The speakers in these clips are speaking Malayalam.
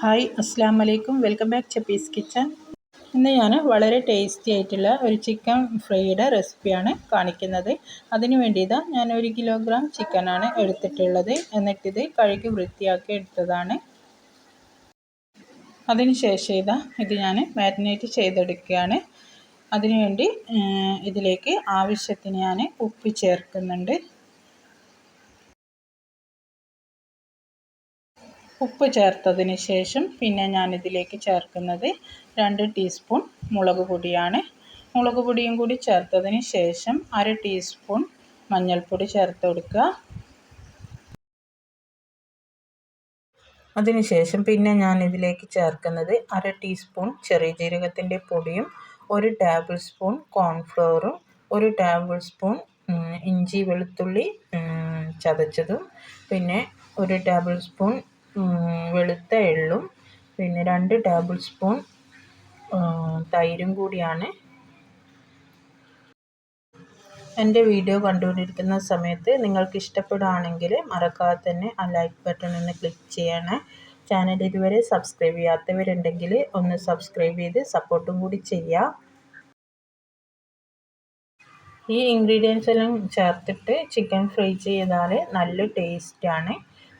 ഹായ് അസ്സാം വലൈക്കും വെൽക്കം ബാക്ക് ചപ്പീസ് കിച്ചൺ. ഇന്ന് ഞാൻ വളരെ ടേസ്റ്റി ആയിട്ടുള്ള ഒരു ചിക്കൻ ഫ്രൈയുടെ റെസിപ്പിയാണ് കാണിക്കുന്നത്. അതിന് വേണ്ടി ഞാൻ ഒരു കിലോഗ്രാം ചിക്കനാണ് എടുത്തിട്ടുള്ളത്. എന്നിട്ടിത് കഴുകി വൃത്തിയാക്കി എടുത്തതാണ്. അതിനുശേഷം ഇതാ ഇത് ഞാൻ മാരിനേറ്റ് ചെയ്തെടുക്കുകയാണ്. അതിനുവേണ്ടി ഇതിലേക്ക് ആവശ്യത്തിന് ഞാൻ ഉപ്പ് ചേർക്കുന്നുണ്ട്. ഉപ്പ് ചേർത്തതിന് ശേഷം പിന്നെ ഞാനിതിലേക്ക് ചേർക്കുന്നത് രണ്ട് ടീസ്പൂൺ മുളക് പൊടിയാണ്. മുളക് പൊടിയും കൂടി ചേർത്തതിന് ശേഷം അര ടീസ്പൂൺ മഞ്ഞൾപ്പൊടി ചേർത്ത് കൊടുക്കുക. അതിനുശേഷം പിന്നെ ഞാൻ ഇതിലേക്ക് ചേർക്കുന്നത് അര ടീസ്പൂൺ ചെറിയ ജീരകത്തിന്റെ പൊടിയും ഒരു ടേബിൾ സ്പൂൺ കോൺഫ്ലോറും ഒരു ടേബിൾ സ്പൂൺ ഇഞ്ചി വെളുത്തുള്ളി ചതച്ചതും പിന്നെ ഒരു ടേബിൾ സ്പൂൺ വെളുത്ത എള്ളും പിന്നെ രണ്ട് ടേബിൾ സ്പൂൺ തൈരും കൂടിയാണ്. എന്റെ വീഡിയോ കണ്ടുകൊണ്ടിരിക്കുന്ന സമയത്ത് നിങ്ങൾക്ക് ഇഷ്ടപ്പെടുകയാണെങ്കിൽ മറക്കാതെ തന്നെ ആ ലൈക്ക് ബട്ടൺ ഒന്ന് ക്ലിക്ക് ചെയ്യണേ. ചാനൽ ഇതുവരെ സബ്സ്ക്രൈബ് ചെയ്യാത്തവരുണ്ടെങ്കിൽ ഒന്ന് സബ്സ്ക്രൈബ് ചെയ്ത് സപ്പോർട്ടും കൂടി ചെയ്യാം. ഈ ഇൻഗ്രീഡിയൻസ് എല്ലാം ചേർത്തിട്ട് ചിക്കൻ ഫ്രൈ ചെയ്താൽ നല്ല ടേസ്റ്റാണ്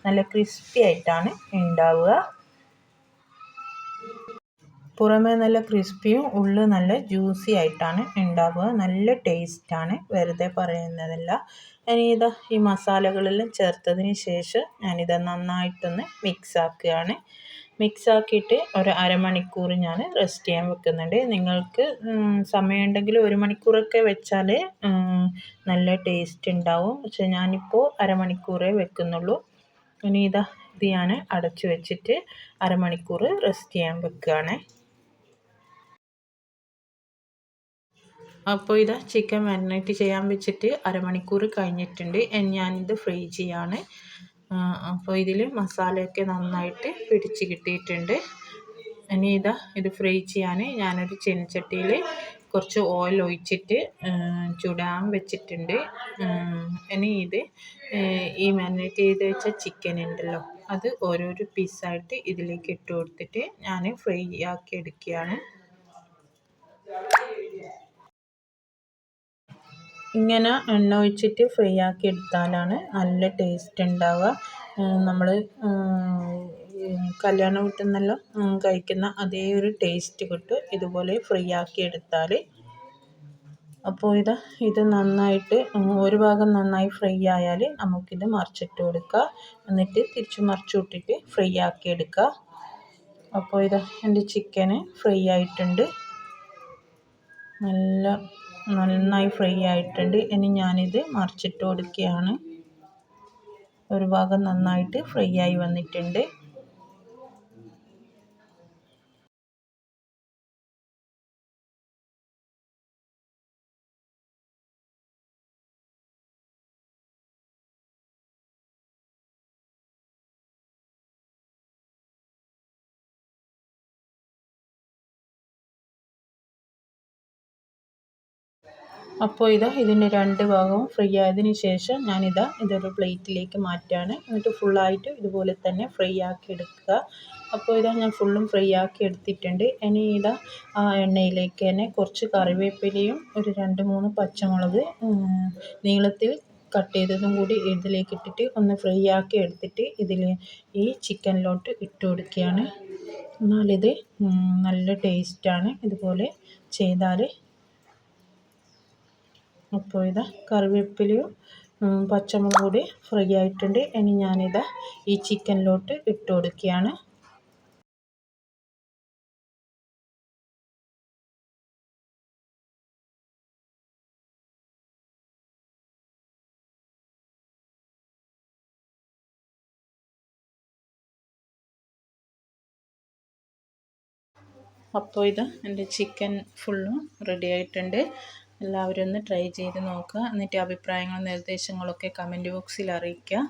നല്ല ക്രിസ്പി ആയിട്ടാണ് ഉണ്ടാവുക പുറമേ നല്ല ക്രിസ്പിയും ഉള്ളു നല്ല ജ്യൂസി ആയിട്ടാണ് ഉണ്ടാവുക നല്ല ടേസ്റ്റാണ് വെറുതെ പറയുന്നതല്ല. ഇനി ഇതാ ഈ മസാലകളെല്ലാം ചേർത്തതിന് ശേഷം ഞാനിത് നന്നായിട്ടൊന്ന് മിക്സ് ആക്കുകയാണ്. ആക്കിയിട്ട് ഒരു അരമണിക്കൂർ ഞാൻ റെസ്റ്റ് ചെയ്യാൻ വെക്കുന്നുണ്ട്. നിങ്ങൾക്ക് സമയമുണ്ടെങ്കിൽ ഒരു മണിക്കൂറൊക്കെ വെച്ചാൽ നല്ല ടേസ്റ്റ് ഉണ്ടാവും പക്ഷെ ഞാനിപ്പോൾ അരമണിക്കൂറേ വെക്കുന്നുള്ളൂ. ഇനി ഇതാ ഇത് ഞാൻ അടച്ചു വെച്ചിട്ട് അരമണിക്കൂർ റെസ്റ്റ് ചെയ്യാൻ വെക്കുകയാണ്. അപ്പോൾ ഇതാ ചിക്കൻ മാരിനേറ്റ് ചെയ്യാൻ വെച്ചിട്ട് അരമണിക്കൂർ കഴിഞ്ഞിട്ടുണ്ട്. ഞാനിത് ഫ്രൈ ചെയ്യാണ്. അപ്പോൾ ഇതിൽ മസാലയൊക്കെ നന്നായിട്ട് പിടിച്ച് കിട്ടിയിട്ടുണ്ട്. ഇനി ഇതാ ഇത് ഫ്രൈ ചെയ്യാൻ ഞാനൊരു ചെനിച്ചട്ടിയിൽ കുറച്ച് ഓയിൽ ഒഴിച്ചിട്ട് ചുടാൻ വെച്ചിട്ടുണ്ട്. ഇനി ഇത് ഈ മാരിനേറ്റ് ചെയ്ത് വെച്ച ചിക്കൻ ഉണ്ടല്ലോ അത് ഓരോരോ പീസായിട്ട് ഇതിലേക്ക് ഇട്ട് കൊടുത്തിട്ട് ഞാൻ ഫ്രൈ ആക്കി എടുക്കുകയാണ്. ഇങ്ങനെ എണ്ണ ഒഴിച്ചിട്ട് ഫ്രൈ ആക്കി എടുത്താലാണ് നല്ല ടേസ്റ്റ് ഉണ്ടാവുക. നമ്മൾ കല്യാണ വീട്ടിൽനിന്നെല്ലാം കഴിക്കുന്ന അതേ ഒരു ടേസ്റ്റ് കിട്ടും. ഇതുപോലെ ഫ്രൈ ആക്കി എടുത്താൽ അപ്പോൾ ഇത് ഇത് നന്നായിട്ട് ഒരു ഭാഗം നന്നായി ഫ്രൈ ആയാൽ നമുക്കിത് മറിച്ചിട്ട് കൊടുക്കുക എന്നിട്ട് തിരിച്ച് മറിച്ച് വിട്ടിട്ട് ഫ്രൈ ആക്കി എടുക്കുക അപ്പോൾ ഇത് എന്റെ ചിക്കന് ഫ്രൈ ആയിട്ടുണ്ട്. നല്ല നന്നായി ഫ്രൈ ആയിട്ടുണ്ട്. ഇനി ഞാനിത് മറിച്ചിട്ട് കൊടുക്കുകയാണ്. ഒരു ഭാഗം നന്നായിട്ട് ഫ്രൈ ആയി വന്നിട്ടുണ്ട്. അപ്പോൾ ഇതാ ഇതിന്റെ രണ്ട് ഭാഗവും ഫ്രൈ ആയതിന് ശേഷം ഞാനിതാ ഇതൊരു പ്ലേറ്റിലേക്ക് മാറ്റുകയാണ്. എന്നിട്ട് ഫുള്ളായിട്ട് ഇതുപോലെ തന്നെ ഫ്രൈ ആക്കി എടുക്കുക. അപ്പോൾ ഇതാ ഞാൻ ഫുള്ളും ഫ്രൈ ആക്കി എടുത്തിട്ടുണ്ട്. ഇനി ഇതാ ആ എണ്ണയിലേക്ക് തന്നെ കുറച്ച് കറിവേപ്പിലയും ഒരു രണ്ട് മൂന്ന് പച്ചമുളക് നീളത്തിൽ കട്ട് ചെയ്തതും കൂടി ഇതിലേക്ക് ഇട്ടിട്ട് ഒന്ന് ഫ്രൈ ആക്കി എടുത്തിട്ട് ഇതിൽ ഈ ചിക്കനിലോട്ട് ഇട്ട് കൊടുക്കുകയാണ്. എന്നാലിത് നല്ല ടേസ്റ്റാണ്. ഇതുപോലെ ചെയ്താൽ അപ്പോൾ ഇതാ കറിവേപ്പിലയും പച്ചമുളകും കൂടി ഫ്രൈ ആയിട്ടുണ്ട്. ഇനി ഞാനിതാ ഈ ചിക്കനിലോട്ട് ഇട്ട് കൊടുക്കുകയാണ്. അപ്പോൾ ഇത് എന്റെ ചിക്കൻ ഫുള്ളും റെഡി ആയിട്ടുണ്ട്. എല്ലാവരും ഒന്ന് ട്രൈ ചെയ്ത് നോക്കുക. എന്നിട്ട് അഭിപ്രായങ്ങളും നിർദ്ദേശങ്ങളൊക്കെ കമന്റ് ബോക്സിൽ അറിയിക്കുക.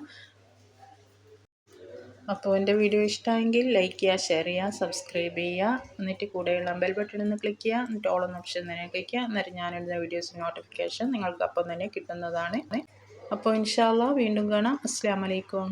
അപ്പോൾ എന്റെ വീഡിയോ ഇഷ്ടമായെങ്കിൽ ലൈക്ക് ചെയ്യുക ഷെയർ ചെയ്യുക സബ്സ്ക്രൈബ് ചെയ്യുക. എന്നിട്ട് കൂടെയുള്ള ബെൽ ബട്ടൺ ഒന്ന് ക്ലിക്ക് ചെയ്യുക. എന്നിട്ട് ഓൾ ഓപ്ഷൻ തന്നെ ക്ലിക്ക് ചെയ്യുക. എന്നിട്ട് വീഡിയോസ് നോട്ടിഫിക്കേഷൻ നിങ്ങൾക്ക് അപ്പം തന്നെ കിട്ടുന്നതാണ്. അപ്പോൾ ഇൻഷാല്ല വീണ്ടും കാണാം. അസ്സാം വലൈക്കും